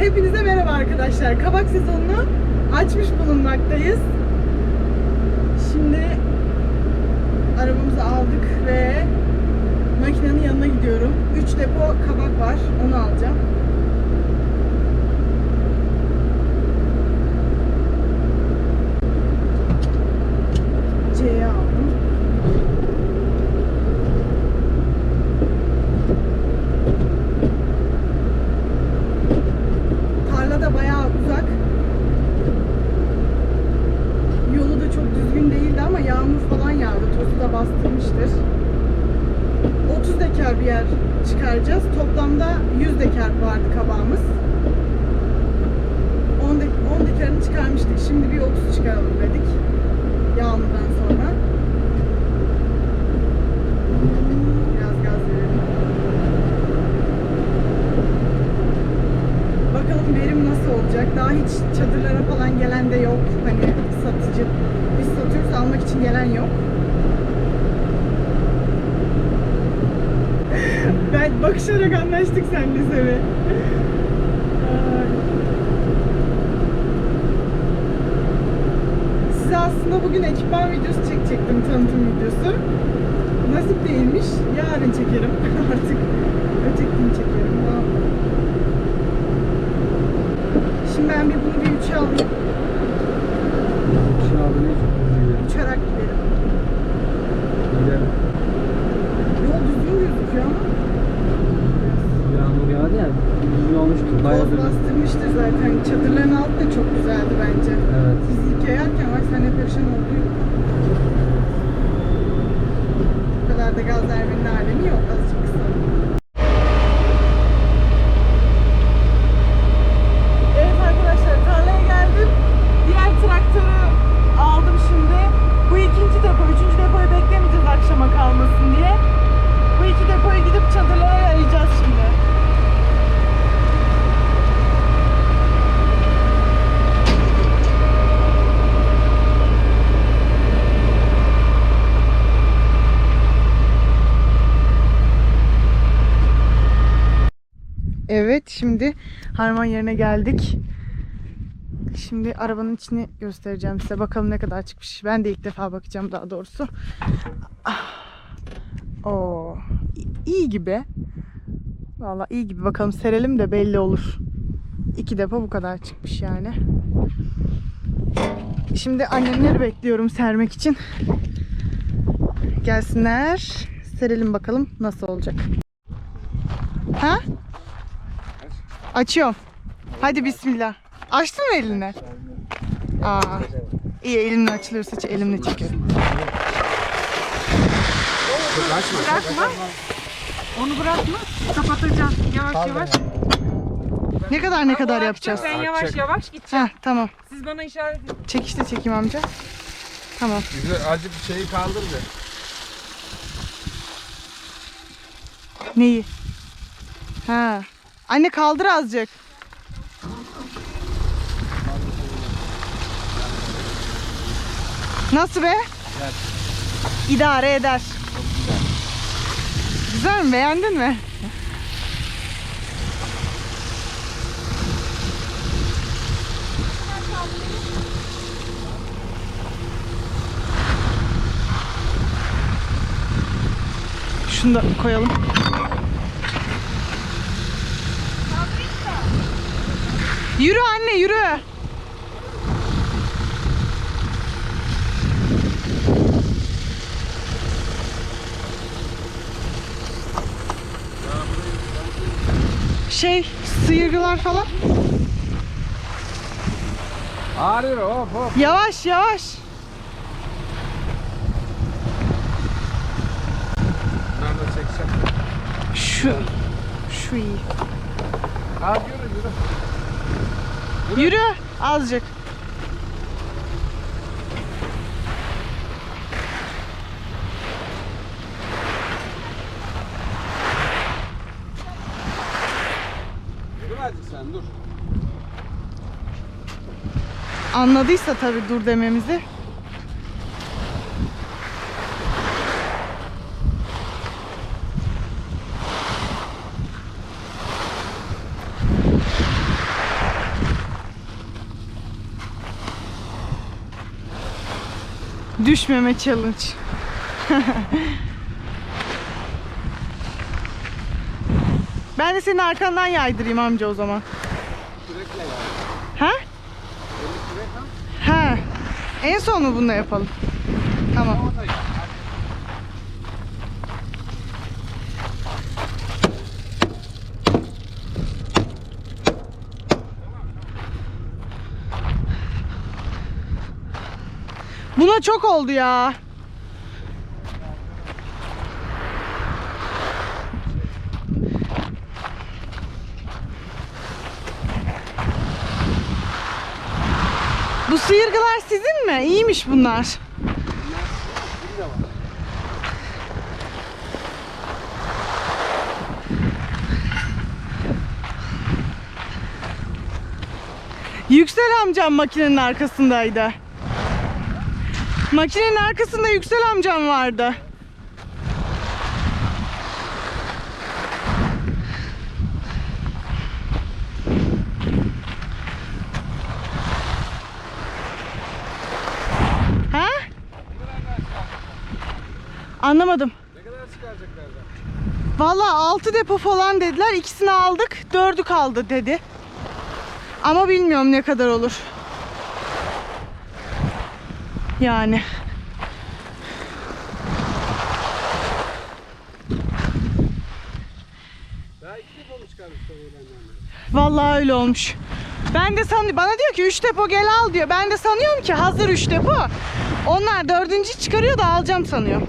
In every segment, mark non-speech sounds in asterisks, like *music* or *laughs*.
Hepinize merhaba arkadaşlar. Kabak sezonunu açmış bulunmaktayız. Şimdi arabamızı aldık ve makinenin yanına gidiyorum. 3 depo kabak var. Onu alacağım. C'ye aldım. Tarla da bayağı uzak. Yolu da çok düzgün değildi ama yağmur falan yağdı. Tozu da bastırmıştır. 30 dekar bir yer çıkaracağız. Toplamda 100 dekar vardı kabağımız. 10, de, 10 dekarını çıkarmıştık. Şimdi bir 30 çıkaralım dedik. Yağmurdan sonra. Biraz gaz verelim. Bakalım verim nasıl olacak. Daha hiç çadırlara falan gelen de yok. Hani satıcı. Biz satıyoruz almak için gelen yok. Ben bakışarak anlaştık seninle Sevi. Ay. Size aslında bugün ekipman videosu çekecektim, tanıtım videosu. Nasip değilmiş. Yarın çekerim *laughs* artık. Öteki gün çekerim. Yapalım? Şimdi ben bir bunu bir üçe alayım. Şimdi abi ne Uçarak gidelim. Gidelim. Yol düzgün gözüküyor ama Yağmur yağdı ya. Düzgün olmuştur. Bayağı toz bir... bastırmıştır zaten. Çadırların altı da çok güzeldi bence. Evet. Biz ilk yayarken vay sen ne perişan olduk. Bu kadar da gaz vermenin alemi yok. Azıcık kısa. Evet arkadaşlar tarlaya geldim. Diğer traktörü aldım şimdi. Bu ikinci depo, üçüncü depoyu beklemeyeceğiz akşama kalmasın diye. Bu iki depoya gidip çadırlara yayacağız şimdi. Evet şimdi harman yerine geldik. Şimdi arabanın içini göstereceğim size. Bakalım ne kadar çıkmış. Ben de ilk defa bakacağım daha doğrusu. Ah. Oo. iyi gibi. Valla iyi gibi. Bakalım serelim de belli olur. İki depo bu kadar çıkmış yani. Şimdi annemleri bekliyorum sermek için. Gelsinler. Serelim bakalım nasıl olacak. Ha? Açıyorum. Hadi bismillah. Açtın mı elini? Aa. İyi elimle açılıyorsa elimle çekiyorum. Bırakma. Onu bırakma. Kapatacağım. Yavaş yavaş. Ne kadar ne kadar yapacağız? Ben yavaş yavaş gideceğim. Heh, tamam. Siz bana işaret edin. Çekişte çekeyim amca. Tamam. Güzel azıcık şeyi kaldır bir. Neyi? Ha. Anne kaldır azıcık. Nasıl be? Güzel. İdare eder. Çok güzel. Güzel mi? Beğendin mi? Şunu da koyalım. Yürü anne yürü. Şey sıyırgılar falan. Ağrıyor hop hop. Yavaş yavaş. Çekeceğim. Şu şu iyi. Al yürü yürü. Yürü azıcık. Dur azıcık sen dur. Anladıysa tabii dur dememizi. Düşmeme challenge. *laughs* ben de senin arkandan yaydırayım amca o zaman. Kürekle ya. Ha? Elli kürek ha. Ha. En son mu bunu yapalım? Tamam. O da ya. Buna çok oldu ya. Bu sıyırgılar sizin mi? İyiymiş bunlar. Yüksel amcam makinenin arkasındaydı. Makinenin arkasında Yüksel amcam vardı. Ha? Anlamadım. Ne kadar çıkaracaklar? Valla 6 depo falan dediler. İkisini aldık. Dördü kaldı dedi. Ama bilmiyorum ne kadar olur. Yani. Vallahi öyle olmuş. Ben de sanıyorum. Bana diyor ki 3 depo gel al diyor. Ben de sanıyorum ki hazır 3 depo. Onlar dördüncü çıkarıyor da alacağım sanıyorum.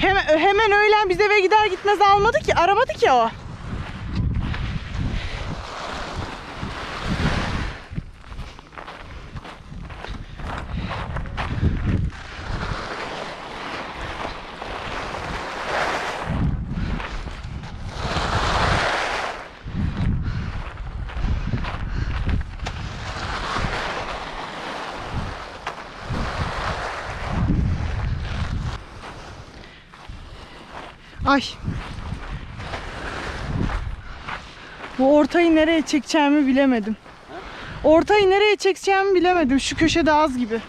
Hemen, hemen öğlen biz eve gider gitmez almadı ki. Aramadı ki o. Ay. Bu ortayı nereye çekeceğimi bilemedim. Ortayı nereye çekeceğimi bilemedim. Şu köşede az gibi.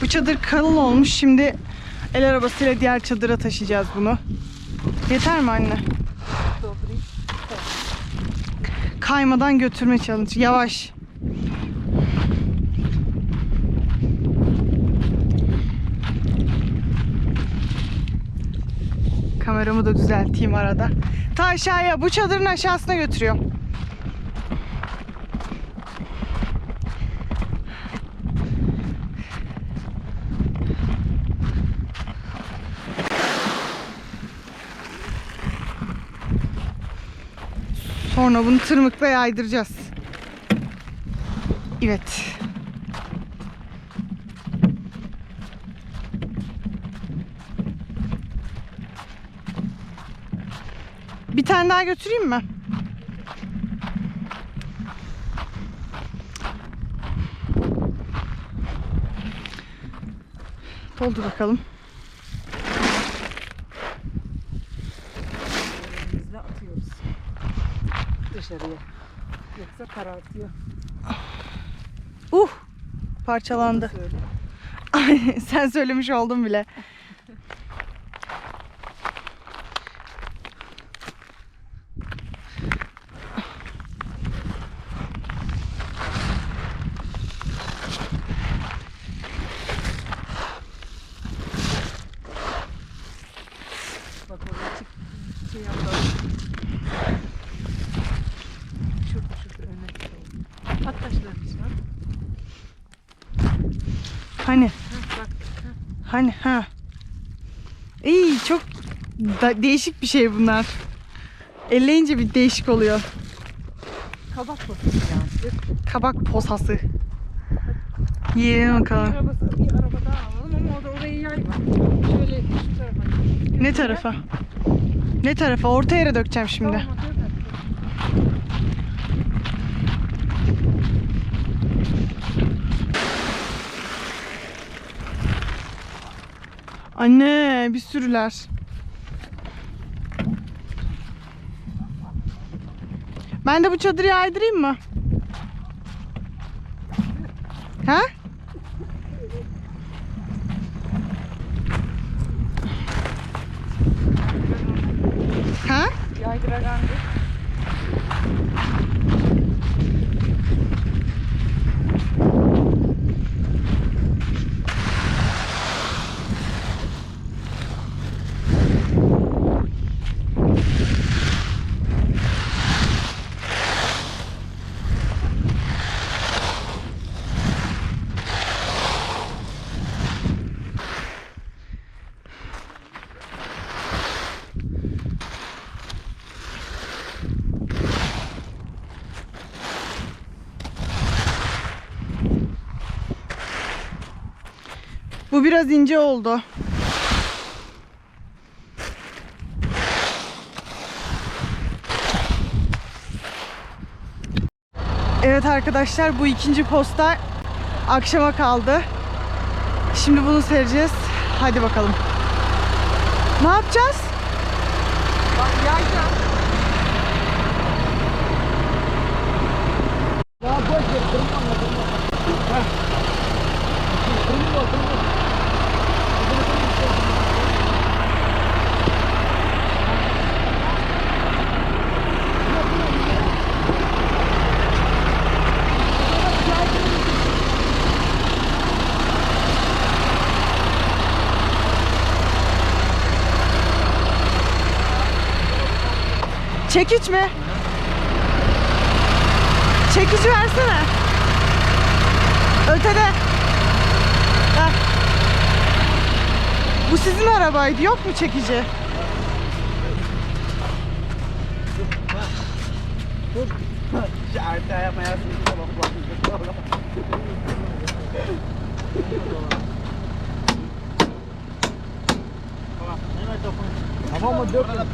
Bu çadır kalın olmuş. Şimdi el arabasıyla diğer çadıra taşıyacağız bunu. Yeter mi anne? Kaymadan götürme challenge. Yavaş. Kameramı da düzelteyim arada. Ta aşağıya bu çadırın aşağısına götürüyorum. Sonra bunu tırmıkla yaydıracağız. Evet. Bir tane daha götüreyim mi? Doldur bakalım. Elimizle atıyoruz. Dışarıya. Yoksa karartıyor. Uh! Parçalandı. *laughs* Sen söylemiş oldun bile. Taşlarını içine. Hani? Ha, bak. Ha. Hani? Ha. İyi çok da- değişik bir şey bunlar. Elleyince bir değişik oluyor. Kabak bakın ya. Kabak posası. Yiyelim Bir bakalım. arabası, bir araba daha alalım ama orada orayı yayma. Şöyle şu tarafa. Ne tarafa? Ne tarafa? Orta yere dökeceğim şimdi. Tamam, Anne bir sürüler. Ben de bu çadırı yaydırayım mı? Ha? Bu biraz ince oldu. Evet arkadaşlar bu ikinci posta akşama kaldı. Şimdi bunu sereceğiz. Hadi bakalım. Ne yapacağız? Bak yayacağım. Ya boş ver kırma anla kırma. Heh. Kırma o, kırma. Çekiç mi? Çekici versene. Ötede. Heh. Bu sizin arabaydı. Yok mu çekici? Tamam mı? Dört. Hot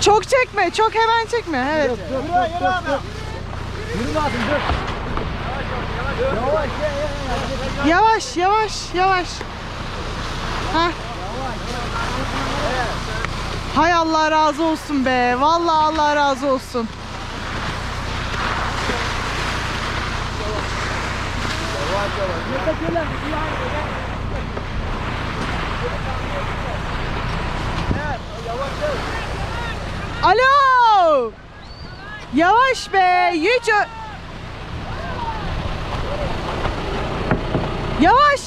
Çok çekme. Çok hemen çekme. Evet. Yavaş yavaş yavaş. Heh. Hay Allah razı olsun be. Vallahi Allah razı olsun. Alo! Yavaş be. Ö- Yavaş.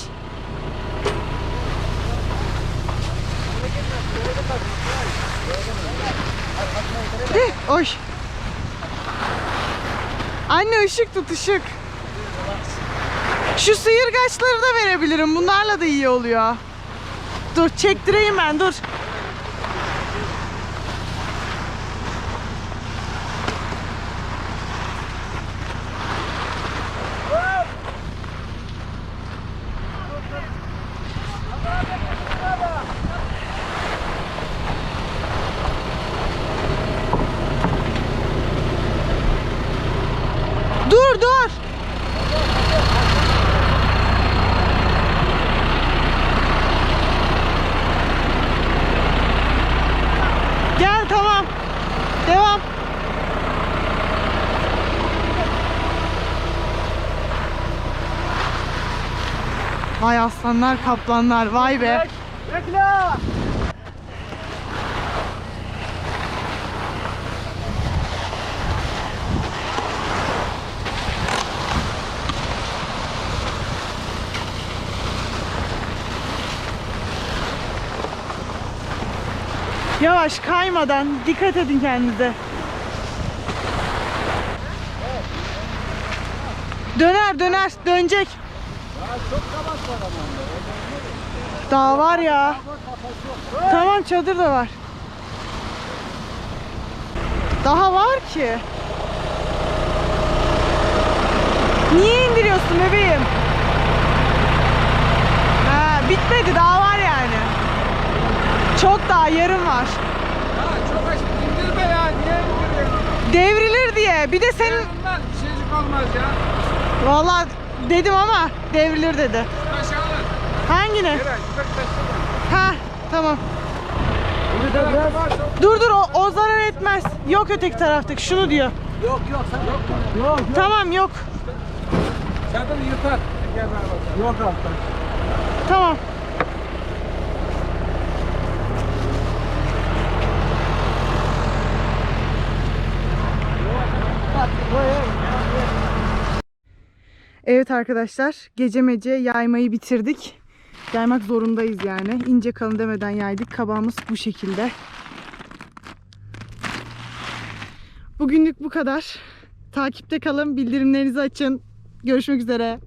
Eh, Oy. Anne ışık tut ışık. Şu sıyırgaçları da verebilirim. Bunlarla da iyi oluyor. Dur çektireyim ben dur dur. Gel tamam. Devam. Vay aslanlar kaplanlar vay be. Bekle. Yavaş kaymadan dikkat edin kendinize. Döner döner dönecek. Daha var ya. Tamam çadır da var. Daha var ki. Niye indiriyorsun bebeğim? Ha, bitmedi daha var yani. Çok daha yarım var. Ya çok açık indirme ya. Niye indiriyorsun? Devrilir diye. Bir de senin Bunlar bir şeycik olmaz ya. Vallahi dedim ama devrilir dedi. Hangini? Ha tamam. Dur dur o, o zarar etmez. Yok öteki taraftaki şunu diyor. Yok yok sen yok. Yok yok. Tamam yok. Çadır yırtar. Yok alttan. Tamam. Evet arkadaşlar gece mece yaymayı bitirdik. Yaymak zorundayız yani. İnce kalın demeden yaydık. Kabağımız bu şekilde. Bugünlük bu kadar. Takipte kalın, bildirimlerinizi açın. Görüşmek üzere.